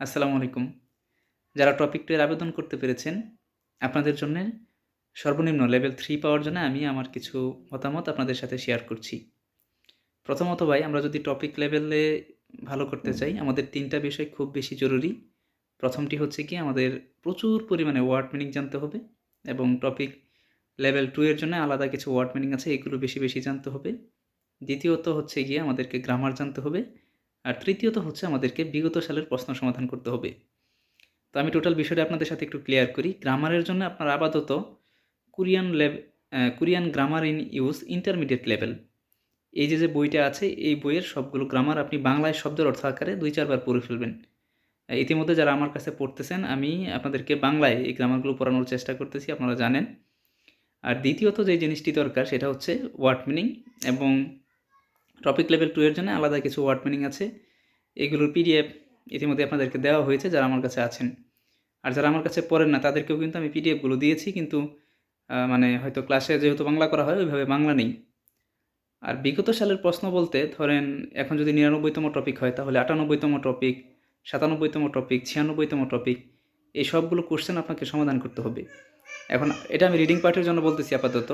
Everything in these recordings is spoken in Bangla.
আসসালামু আলাইকুম। যারা টপিক টু আবেদন করতে পেরেছেন, আপনাদের জন্য সর্বনিম্ন লেভেল থ্রি পাওয়ার জন্য আমি আমার কিছু মতামত আপনাদের সাথে শেয়ার করছি। প্রথমত ভাই, আমরা যদি টপিক লেভেলে ভালো করতে চাই, আমাদের তিনটা বিষয় খুব বেশি জরুরি। প্রথমটি হচ্ছে কি, আমাদের প্রচুর পরিমাণে ওয়ার্ড মিনিং জানতে হবে এবং টপিক লেভেল টু এর জন্য আলাদা কিছু ওয়ার্ড মিনিং আছে, এগুলো বেশি বেশি জানতে হবে। দ্বিতীয়ত হচ্ছে গিয়ে আমাদেরকে গ্রামার জানতে হবে। আর তৃতীয়ত হচ্ছে আমাদেরকে বিগত সালের প্রশ্ন সমাধান করতে হবে। তো আমি টোটাল বিষয়টা আপনাদের সাথে একটু ক্লিয়ার করি। গ্রামারের জন্য আপনার আপাতত Korean Lev Korean grammar in use intermediate level এই যে যে বইটা আছে, এই বইয়ের সবগুলো গ্রামার আপনি বাংলায় শব্দের অর্থ আকারে দুই, চারবার পড়ে ফেলবেন। ইতিমধ্যে যারা আমার কাছে পড়তেছেন, আমি আপনাদেরকে বাংলায় এই গ্রামারগুলো পড়ানোর চেষ্টা করতেছি, আপনারা জানেন। আর দ্বিতীয়ত যে জিনিসটি দরকার, সেটা হচ্ছে ওয়ার্ড মিনিং এবং টপিক লেভেল টু এর জন্য আলাদা কিছু ওয়ার্ড মিনিং আছে। এগুলোর পিডিএফ ইতিমধ্যে আপনাদেরকে দেওয়া হয়েছে যারা আমার কাছে আছেন। আর যারা আমার কাছে পড়েন না, তাদেরকেও কিন্তু আমি পিডিএফগুলো দিয়েছি, কিন্তু মানে হয়তো ক্লাসে যেহেতু বাংলা করা হয়, ওইভাবে বাংলা নেই। আর বিগত সালের প্রশ্ন বলতে, ধরেন এখন যদি নিরানব্বইতম টপিক হয়, তাহলে আটানব্বইতম টপিক সাতানব্বইতম টপিক ছিয়ানব্বইতম টপিক এই সবগুলো কোশ্চেন আপনাকে সমাধান করতে হবে। এখন এটা আমি রিডিং পার্টের জন্য বলতেছি আপাতত।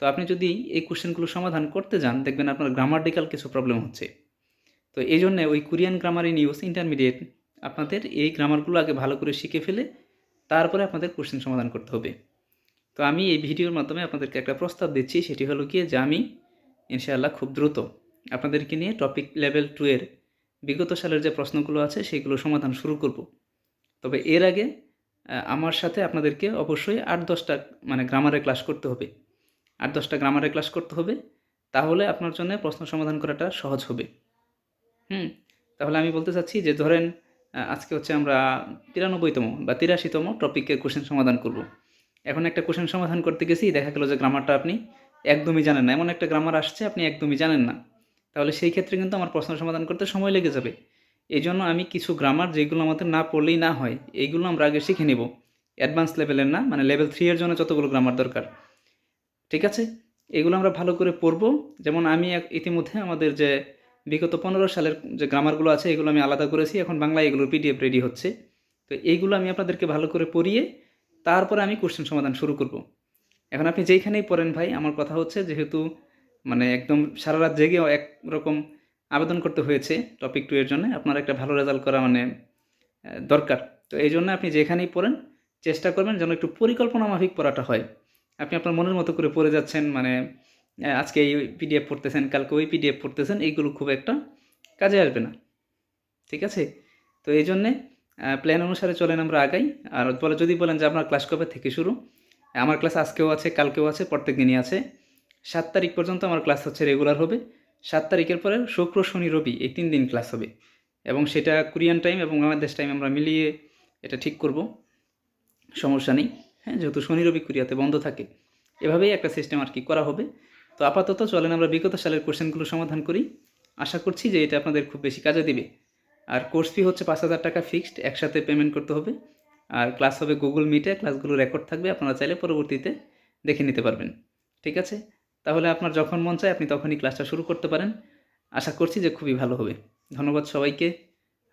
তো আপনি যদি এই কোশ্চেনগুলো সমাধান করতে যান, দেখবেন আপনার গ্রামার্টিক্যাল কিছু প্রবলেম হচ্ছে। তো এই জন্যে ওই Korean grammar in use intermediate আপনাদের এই গ্রামারগুলো আগে ভালো করে শিখে ফেলে তারপরে আপনাদের কোশ্চেন সমাধান করতে হবে। তো আমি এই ভিডিওর মাধ্যমে আপনাদেরকে একটা প্রস্তাব দিচ্ছি, সেটি হলো গিয়ে যে আমি ইনশাআল্লাহ খুব দ্রুত আপনাদেরকে নিয়ে টপিক লেভেল টু এর বিগত সালের যে প্রশ্নগুলো আছে, সেগুলো সমাধান শুরু করব। তবে এর আগে আমার সাথে আপনাদেরকে অবশ্যই আট দশটা মানে গ্রামারের ক্লাস করতে হবে। আট দশটা গ্রামারের ক্লাস করতে হবে, তাহলে আপনার জন্য প্রশ্ন সমাধান করাটা সহজ হবে। হুম, তাহলে আমি বলতে চাচ্ছি যে ধরেন আজকে হচ্ছে আমরা তিরানব্বইতম বা তিরাশিতম টপিকের কোশ্চেন সমাধান করব। এখন একটা কোশ্চেন সমাধান করতে গেছি, দেখা গেলো যে গ্রামারটা আপনি একদমই জানেন না। এমন একটা গ্রামার আসছে, আপনি একদমই জানেন না। তাহলে সেই ক্ষেত্রে কিন্তু আমার প্রশ্ন সমাধান করতে সময় লেগে যাবে। এই জন্য আমি কিছু গ্রামার যেগুলো আমাদের না পড়লেই না হয় এইগুলো আমরা আগে শিখে নেব। অ্যাডভান্স লেভেলের না মানে লেভেল থ্রি এর জন্য যতগুলো গ্রামার দরকার। ঠিক আছে? এগুলো আমরা ভালো করে পড়ব। যেমন আমি ইতিমধ্যে আমাদের যে বিগত পনেরো সালের যে গ্রামারগুলো আছে, এগুলো আমি আলাদা করেছি। এখন বাংলায় এগুলোর পিডিএফ রেডি হচ্ছে। তো এইগুলো আমি আপনাদেরকে ভালো করে পড়িয়ে তারপরে আমি কোশ্চেন সমাধান শুরু করব। এখন আপনি যেইখানেই পড়েন ভাই, আমার কথা হচ্ছে যেহেতু মানে একদম সারা রাত জেগে একরকম আবেদন করতে হয়েছে টপিক টু এর জন্য, আপনার একটা ভালো রেজাল্ট করা মানে দরকার। তো এই জন্য আপনি যেখানেই পড়েন, চেষ্টা করবেন যেন একটু পরিকল্পনা মাফিক পড়াটা হয়। আপনি আপনার মনের মতো করে পড়ে যাচ্ছেন মানে আজকে এই পিডিএফ পড়তেছেন, কালকে ওই পিডিএফ পড়তেছেন, এইগুলো খুব একটা কাজে আসবে না। ঠিক আছে? তো এই জন্যে প্ল্যান অনুসারে চলেন আমরা আগাই। আর বলে যদি বলেন যে আপনার ক্লাস কবে থেকে শুরু, আমার ক্লাস আজকেও আছে, কালকেও আছে প্রত্যেক দিনই আছে। সাত তারিখ পর্যন্ত আমার ক্লাস হচ্ছে রেগুলার হবে। সাত তারিখের পরে শুক্র, শনি, রবি এই তিন দিন ক্লাস হবে। এবং সেটা কোরিয়ান টাইম এবং বাংলাদেশ টাইম আমরা মিলিয়ে এটা ঠিক করব। সমস্যা নেই। হ্যাঁ যেহেতু শনি, রবি কুরিয়াতে বন্ধ থাকে। এভাবেই একটা সিস্টেম আর কি করা হবে। তো আপাতত চলেন আমরা বিগত সালের কোশ্চেনগুলো সমাধান করি। আশা করছি যে এটা আপনাদের খুব বেশি কাজে দিবে। আর কোর্স ফি হচ্ছে পাঁচ হাজার টাকা ফিক্সড, একসাথে পেমেন্ট করতে হবে। আর ক্লাস হবে গুগল মিটে, ক্লাসগুলো রেকর্ড থাকবে, আপনারা চাইলে পরবর্তীতে দেখে নিতে পারবেন। ঠিক আছে? তাহলে আপনার যখন মন চায়, আপনি তখনই ক্লাসটা শুরু করতে পারেন। আশা করছি যে খুবই ভালো হবে। ধন্যবাদ সবাইকে।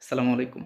আসসালামু আলাইকুম।